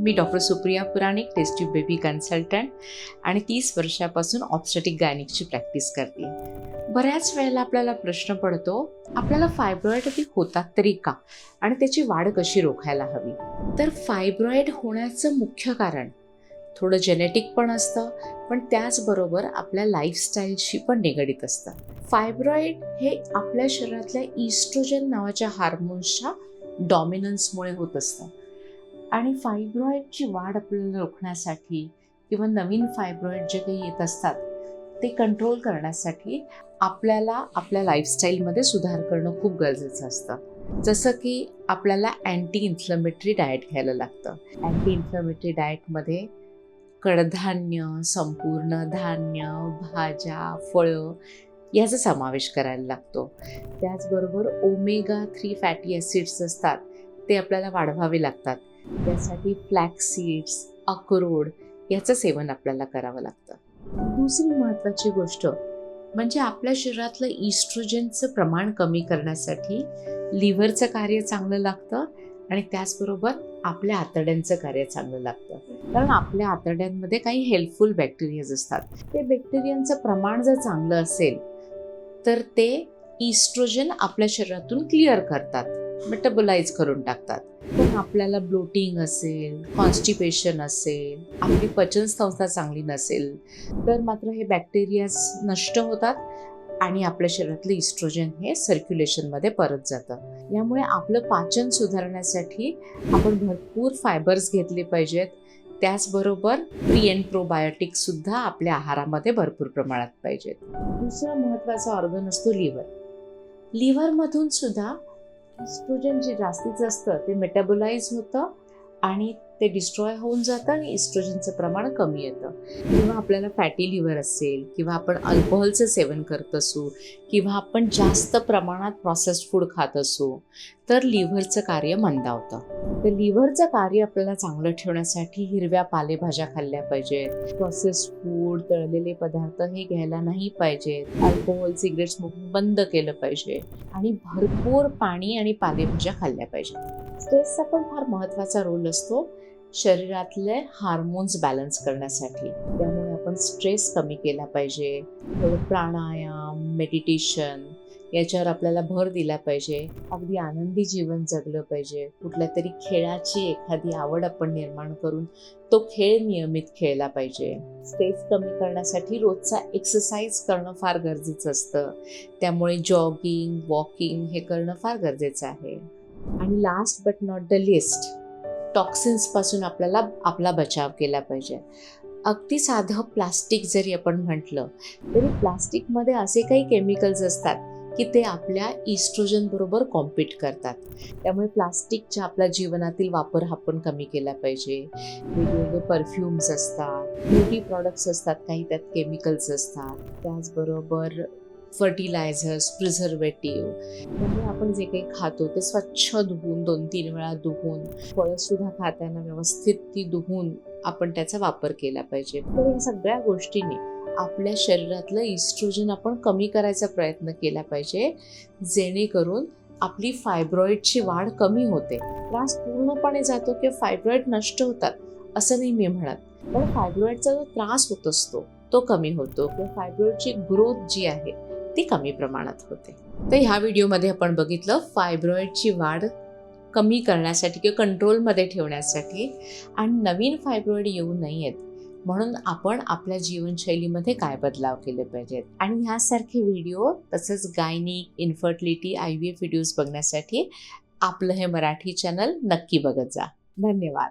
मी doctor Supriya Puranik test tube baby consultant आणि तीस वर्षापासून ऑब्स्टॅटिक गायनिकची प्रॅक्टिस करते. बऱ्याच वेळेला आपल्याला प्रश्न पडतो आपल्याला फायब्रॉईड होतात तरी का? आणि त्याची वाढ कशी रोखायला हवी? तर फायब्रॉईड होण्याचं मुख्य कारण थोडं जेनेटिक पण असतं पण त्याचबरोबर आपल्या लाईफस्टाईलशी पण निगडीत असतं. फायब्रॉईड हे आपल्या शरीरातल्या इस्ट्रोजन नावाच्या हार्मोन्सच्या डॉमिनन्समुळे होत असतं. आणि फायब्रॉईडची वाढ आपल्याला रोखण्यासाठी किंवा नवीन फायब्रॉईड जे काही येत असतात ते कंट्रोल करण्यासाठी आपल्याला आपल्या लाईफस्टाईलमध्ये सुधार करणं खूप गरजेचं असतं. जसं की आपल्याला अँटी इन्फ्लमेटरी डाएट घ्यायला लागतं. अँटी इन्फ्लमेटरी डाएटमध्ये कडधान्य संपूर्ण धान्य भाज्या फळं याचा समावेश करायला लागतो. त्याचबरोबर ओमेगा थ्री फॅटी ॲसिड्स असतात ते आपल्याला वाढवावे लागतात. त्यासाठी फ्लॅक्स सीड्स अक्रोड याचं सेवन आपल्याला करावं लागतं. दुसरी महत्त्वाची गोष्ट म्हणजे आपल्या शरीरातलं इस्ट्रोजनचं प्रमाण कमी करण्यासाठी लिव्हरचं कार्य चांगलं लागतं आणि त्याचबरोबर आपल्या आतड्यांचं कार्य चांगलं लागतं. कारण आपल्या आतड्यांमध्ये काही हेल्पफुल बॅक्टेरियाज असतात. ते बॅक्टेरियांचं प्रमाण जर चांगलं असेल तर ते इस्ट्रोजन आपल्या शरीरातून क्लिअर करतात मेटाबोलाइज करून टाकतात. आपल्याला ब्लोटिंग असेल कॉन्स्टिपेशन असेल आपली पचनसंस्था चांगली नसेल तर मात्र हे बॅक्टेरियाज नष्ट होतात आणि आपल्या शरीरातलं इस्ट्रोजन हे सर्क्युलेशनमध्ये परत जातं. यामुळे आपलं पाचन सुधारण्यासाठी आपण भरपूर फायबर्स घेतले पाहिजेत. त्याचबरोबर प्री अँड प्रोबायोटिक्ससुद्धा आपल्या आहारामध्ये भरपूर प्रमाणात पाहिजेत. दुसरा महत्त्वाचा ऑर्गन असतो लिव्हर लिव्हरमधून सुद्धा इस्ट्रोजन जे जास्तीचं असतं ते मेटाबोलाइज होतं आणि ते डिस्ट्रॉय होऊन जातं आणि इस्ट्रोजनचं प्रमाण कमी येतं. किंवा आपल्याला फॅटी लिव्हर असेल किंवा आपण अल्कोहोलचं सेवन करत असू किंवा आपण जास्त प्रमाणात प्रोसेस्ड फूड खात असू तर लिव्हरचं कार्य मंदावतं. तर लिव्हरचं कार्य आपल्याला चांगलं ठेवण्यासाठी हिरव्या पालेभाज्या खाल्ल्या पाहिजेत. प्रोसेस्ड फूड तळलेले पदार्थ हे घ्यायला नाही पाहिजेत. अल्कोहोल सिगरेट स्मोकिंग बंद केलं पाहिजे. आणि भरपूर पाणी आणि पालेभाज्या खाल्ल्या पाहिजेत. स्ट्रेसचा पण फार महत्त्वाचा रोल असतो शरीरातले हार्मोन्स बॅलन्स करण्यासाठी. त्यामुळे आपण स्ट्रेस कमी केला पाहिजे. थोडं प्राणायाम मेडिटेशन याच्यावर आपल्याला भर दिला पाहिजे. अगदी आनंदी जीवन जगलं पाहिजे. कुठल्या तरी खेळाची एखादी आवड आपण निर्माण करून तो खेळ नियमित खेळला पाहिजे. स्ट्रेस कमी करण्यासाठी रोजचा एक्सरसाइज करणं फार गरजेचं असतं. त्यामुळे जॉगिंग वॉकिंग हे करणं फार गरजेचं आहे. आणि last but not the least टॉक्सिन्सपासून आपल्याला आपला बचाव केला पाहिजे. अगदी साधं प्लास्टिक जरी आपण म्हटलं तरी प्लास्टिकमध्ये असे काही केमिकल्स असतात की ते आपल्या इस्ट्रोजन बरोबर कॉम्पीट करतात. त्यामुळे प्लास्टिकच्या आपल्या जीवनातील वापर आपण कमी केला पाहिजे. वेगवेगळे परफ्युम्स असतात ब्युटी प्रॉडक्ट्स असतात काही त्यात केमिकल्स असतात. त्याचबरोबर फर्टिलायझर्स प्रिझर्वेटिव्ह त्यामुळे आपण जे काही खातो ते स्वच्छ धुवून दोन तीन वेळा धुवून फळंसुद्धा खाताना व्यवस्थित ती धुवून आपण त्याचा वापर केला पाहिजे. तर या सगळ्या गोष्टींनी आपल्या शरीरातलं इस्ट्रोजन आपण कमी करायचा प्रयत्न केला पाहिजे जेणेकरून आपली फायब्रॉईडची वाढ कमी होते. त्रास पूर्णपणे जातो किंवा फायब्रॉईड नष्ट होतात असं नाही मी म्हणत. पण फायब्रॉईडचा जो त्रास होत असतो तो कमी होतो किंवा फायब्रॉईडची ग्रोथ जी आहे ती कमी प्रमाणात होते. तर ह्या व्हिडिओमध्ये आपण बघितलं फायब्रॉईडची वाढ कमी करण्यासाठी किंवा कंट्रोलमध्ये ठेवण्यासाठी आणि नवीन फायब्रॉईड येऊ नयेत म्हणून आपण आपल्या जीवनशैलीमध्ये काय बदलाव केले पाहिजेत? आणि ह्यासारखे व्हिडिओ तसंच gynaec infertility I V F videos बघण्यासाठी आपलं हे मराठी चॅनल नक्की बघत जा. धन्यवाद.